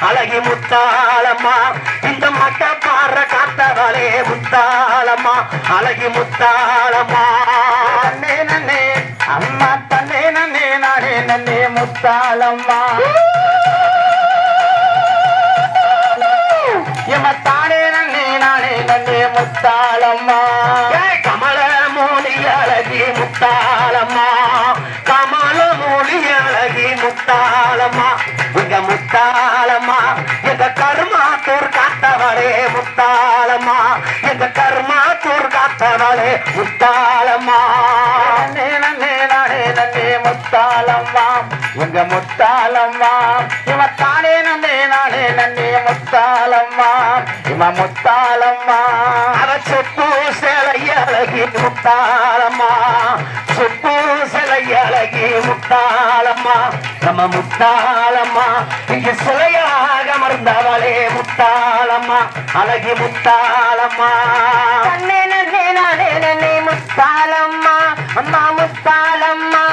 அழகி முத்தாளம்மா. இந்த மட்ட பாற காத்தவளே முத்தாளம்மா. அழகி முத்தாளம்மா. நன்னே நன்னே அம்மா தன்னே நன்னே நானே நன்னே முத்தாளம்மா. எமத்தானே நன்னே நானே நன்னே முத்தாளம்மா. கமல மோனி அழகி முத்தாளம்மா. கமல மோனி அழகி முத்தாளம்மா. இங்க முத்தாளம்மா எங்க கருமாத்தூர் காத்தவளே முத்தாளம்மா. எங்க காத்தவளே நன்னே நன்னே நானே நன்னே முத்தாளம்மா. எங்க முத்தாளம்மா. இவ தானே நன்னே நானே நன்னே முத்தாளம்மா. இவ முத்தாளம்மா. அவ சொப்பு சிலை அழகி முத்தாளம்மா. சொப்பு அழகி முத்தாளம்மா நம்ம முத்தாளம்மா இங்கு சிலையாக அமர்ந்தவளே முத்தாளம்மா அழகி முத்தாளம்மா முத்தாளம்மா அம்மா முத்தாளம்மா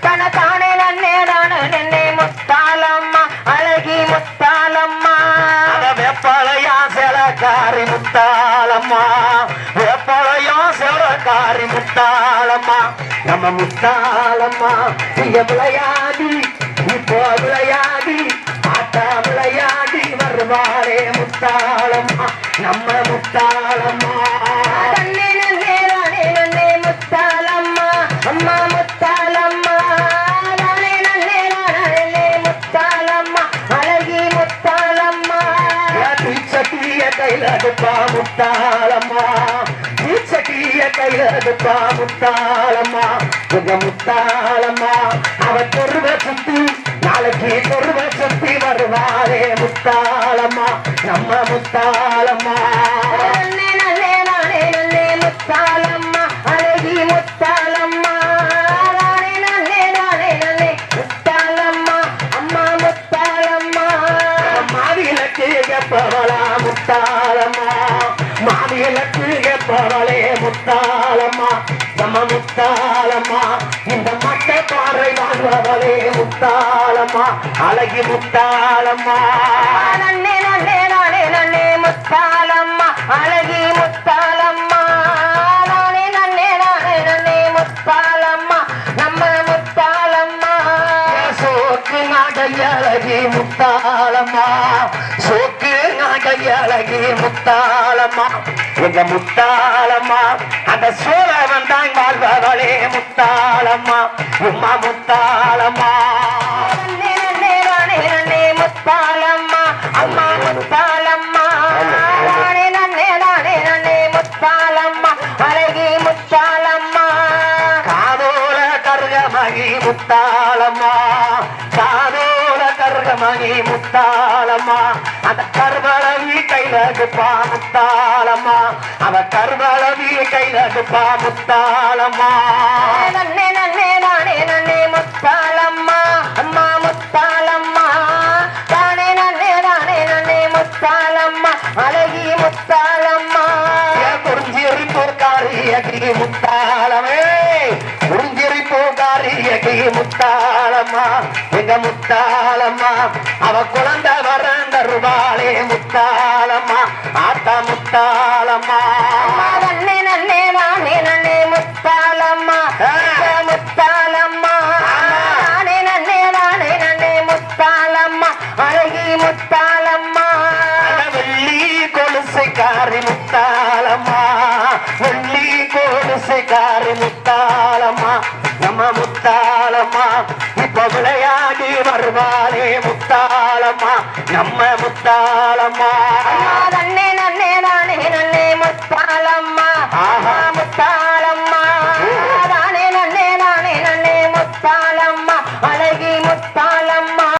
தன தானே நன்னே நானே நன்னே முத்தாளம்மா அழகி முத்தாளம்மா அட வேப்பலையா சிலக்காரி முத்தாளம்மா வேப்பலையா சிலக்காரி முத்தாளம்மா நம்ம முத்தாளம்மா இங்க விளையாடி இப்போ விளையாடி ஆட்டா விளையாடி வருவாளே முத்தாளம்மா நம்ம முத்தாளம்மா முத்தாளம்மா அம்மா முத்தாளம்மா அழகி முத்தாளம்மா கையில முத்தாளம்மா தீச்சட்டிய கையில முத்தாளம்மா. உங்க முத்தாளம்மா அவ தொருவ சுத்தி நாளைக்கு தொருவ சுத்தி வருவாரே முத்தாளம்மா. நம்ம முத்தாளம்மா. மாவிலக்கு எப்பவளே முத்தாளம்மா நம்ம முத்தாளம்மா இந்த மட்டை பாறை வாழ்வவளே முத்தாளம்மா அழகி முத்தாளம்மா. நன்னே நன்னே நானே நன்னே முத்தாளம்மா அழகி முத்தாளம்மா. நானே நன்னே நானே நன்னே முத்தாளம்மா நம்ம முத்தாளம்மா. சோக்கு நாகையழகி முத்தாளம்மா. சோக்கு நாகையழகி முத்தாளம்மா. எங்க முத்தாளம்மா அந்த சோழவன் தான் வாழ்வவளே முத்தாளம்மா. உம்மா முத்தாளம்மா. முத்தாளம்மா அம்மா முத்தாளம்மா. நானே நன்னே நானே நன்னே முத்தாளம்மா. அழகி முத்தாளம்மா. காதோல கருகமகி முத்தாளம்மா. காதோல கருகமகி முத்தாளம்மா. அந்த கருவளவி கையில எடுப்பா முத்தாளம்மா. அவ கருவளவி கையில எடுப்பா முத்தாளம்மா நன்னே நன்னே நானே நன்னே முத்தாளம்மா. அம்மா முத்தாளம்மா. தானே நன்னே நானே நன்னே முத்தாளம்மா. அழகி முத்தாளம்மா. குறிஞ்சிரி போக்காரியகி முத்தாளமே. குறிஞ்சிரி போக்காரியகி முத்தாளம்மா எங்க முத்தாளம்மா? அவ குழந்தை வரந்த ரூபாளே முத்தாளம்மா. ஆத்தா முத்தாளம்மா. நன்னே நன்னே நானே நன்னே முத்தாளம்மா. முத்தாளம்மா. நானே நன்னே நானே நன்னே முத்தாளம்மா. அழகி முத்தாளம்மா. வெள்ளி கொலுசைக்காரி முத்தாளம்மா. வெள்ளி கொலுசைக்காரி முத்தாளம்மா விளையாடி வருவாளே முத்தாளம்மா. நம்ம முத்தாளம்மா. அம்மா